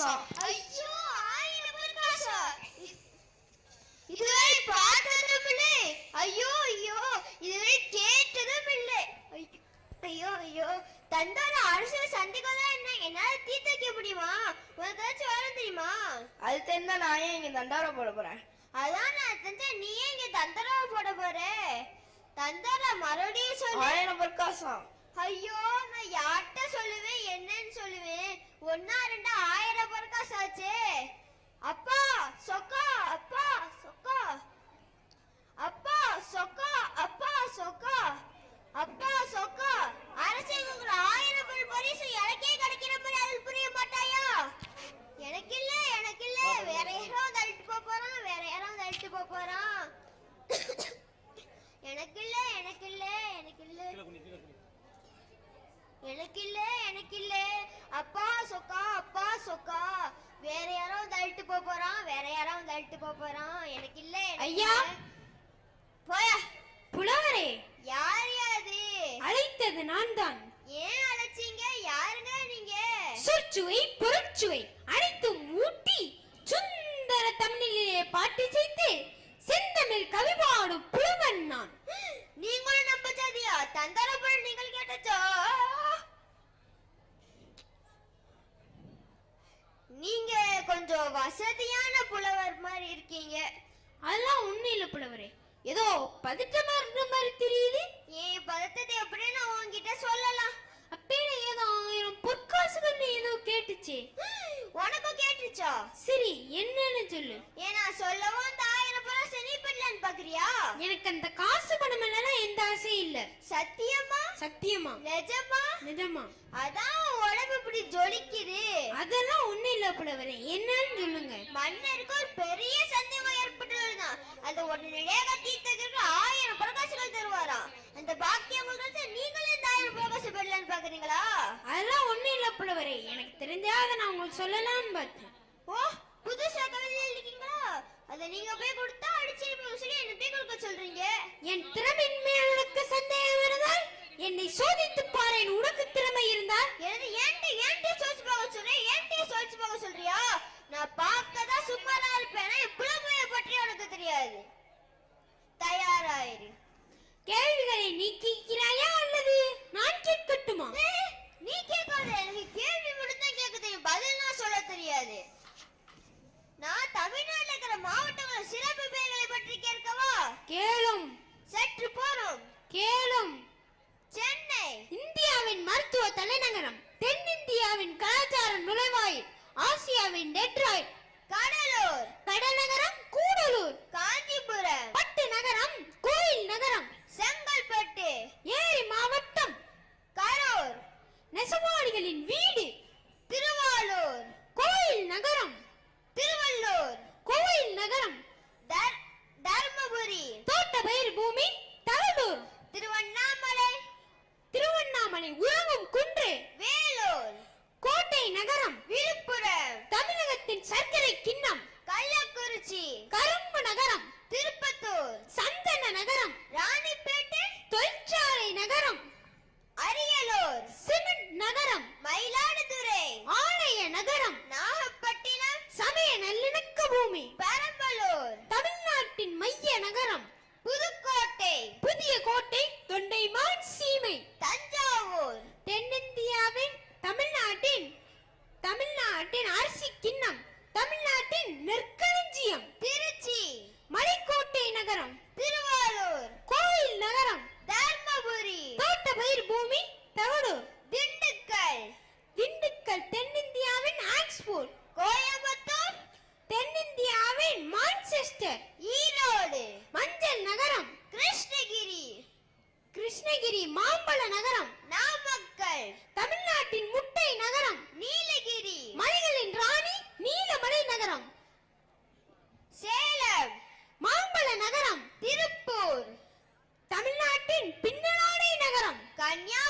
பிரகாசம் ஐயோ ஆயிரம் பிரகாசம் இதுவரை பார்த்ததும் இல்லை ஐயோ ஐயோ இதுவரை கேட்டதும் இல்லை ஐயோ, ஐயோ தந்தார அரசியல் சந்திக்கலாம் என்ன என்னால தீர்த்து வைக்க முடியுமா உனக்கு ஏதாச்சும் வர தெரியுமா அது தெரிந்தா நான் ஏன் இங்க தண்டார போட போறேன் அதான் நான் தெரிஞ்ச நீ ஏன் இங்க தந்தரா போட போற தந்தரா மறுபடியும் சொல்லு ஆயிரம் பிரகாசம் ஐயோ நான் யார்கிட்ட சொல்லுவேன் என்னன்னு சொல்லுவேன் ஒன்னா ரெண்டா ஆயிரம் பர்காஸ் ஆச்சே. அப்பா சொக்கா அப்பா சொக்கா. அப்பா சொக்கா அப்பா சொக்கா. அப்பா சொக்கா. அரசியல் ஆயிரம் பேர் பரிசு எனக்கே கிடைக்கிற மாதிரி அதில் புரிய மாட்டாயா? எனக்கு இல்ல எனக்கு இல்ல வேற யாராவது தள்ளிட்டு போக போறான்? வேற யாராவது தள்ளிட்டு போக போறான் எனக்கு இல்ல எனக்கு இல்ல எனக்கு இல்ல எனக்கு இல்ல எனக்கு இல்ல அப்பா சொக்கா அப்பா சொக்கா. வேற யாராவது அழிட்டு போக போறான் வேற யாராவது அழிட்டு போக போறான். எனக்கு இல்ல எனக்கு ஐயா. போயா. புலவரே! யார் யாது அழைத்தது நான் தான் ஏன் அழைச்சீங்க? யாருங்க நீங்க? சொற்சுவை பொருட்சுவை அனைத்தும் ஊட்டி சுந்தர தமிழிலே பாட்டு செய்து செந்தமிழ் கவி பாடும் புலவன் நான். நீங்களும் நம்ப ஜாதியா தந்தரப்பட நீங்கள் கேட்டச்சோ நீங்க கொஞ்சம் வசதியான புலவர் மாதிரி இருக்கீங்க. அதெல்லாம் ஒண்ணும் இல்ல புலவரே. ஏதோ பதட்டமா இருக்கிற மாதிரி தெரியுது. ஏன் பதட்டத்தை எப்படின்னு உன்கிட்ட சொல்லலாம். அப்பேல ஏதோ ஆயிரம் பொற்காசுகள் ஏதோ கேட்டுச்சே. உனக்கும் கேட்டுச்சா? சரி என்னன்னு சொல்லு. ஏன்னா சொல்லவும் அந்த ஆயிரம் பணம் சரி பண்ணலான்னு பாக்குறியா? எனக்கு அந்த காசு பணம் எல்லாம் எந்த ஆசையும் இல்ல. சத்தியமா? சத்தியமா. நிஜமா? நிஜமா. அதான் உடம்பு இப்படி ஜொலிக்குது. அதெல்லாம் புலவரே என்னன்னு சொல்லுங்க மன்னருக்கு ஒரு பெரிய சந்தேகம் ஏற்பட்டுள்ளதுதான் அதை உடனடியாக தீர்த்ததற்கு ஆயிரம் பிரகாசங்கள் தருவாராம். அந்த பாக்கியம் உங்களுக்கு நீங்களே இந்த ஆயிரம் பிரகாசம் பெறலான்னு பாக்குறீங்களா அதெல்லாம் ஒண்ணும் இல்ல புலவரே. எனக்கு தெரிஞ்சாத நான் உங்களுக்கு சொல்லலாம்னு பார்த்தேன். ஓ புதுசா கவிதை எழுதிருக்கீங்களா? அதை நீங்க போய் கொடுத்தா அடிச்சிருப்பீங்க. சொல்லி என்ன போய் கொடுக்க சொல்றீங்க? என் உனக்கு சந்தேகம் இருந்தால் என்னை சோதித்து பாரேன். உனக்கு திறமை இருந்தால்? எனது ஏன்டி ஏன்டி சோதிச்சு பார்க்க சொல்றேன் ஏன்டி சோதிச்சு பார்க்க சொல்றியா? நான் பார்க்க தான் சும்மாதான் இருப்பேன்? புலமையை பற்றி உனக்கு தெரியாது. தயாராயிரு. கேள்விகளை நீக்கி വിൻഡോ ഡ്രോയിങ് தமிழ்நாட்டின் அரிசி கிண்ணம் தமிழ்நாட்டின் நெற்களஞ்சியம். திருச்சி மலைக்கோட்டை நகரம் திருவாரூர் கோயில் நகரம் தர்மபுரி தோட்ட பயிர் பூமி தவடூர் நகரம்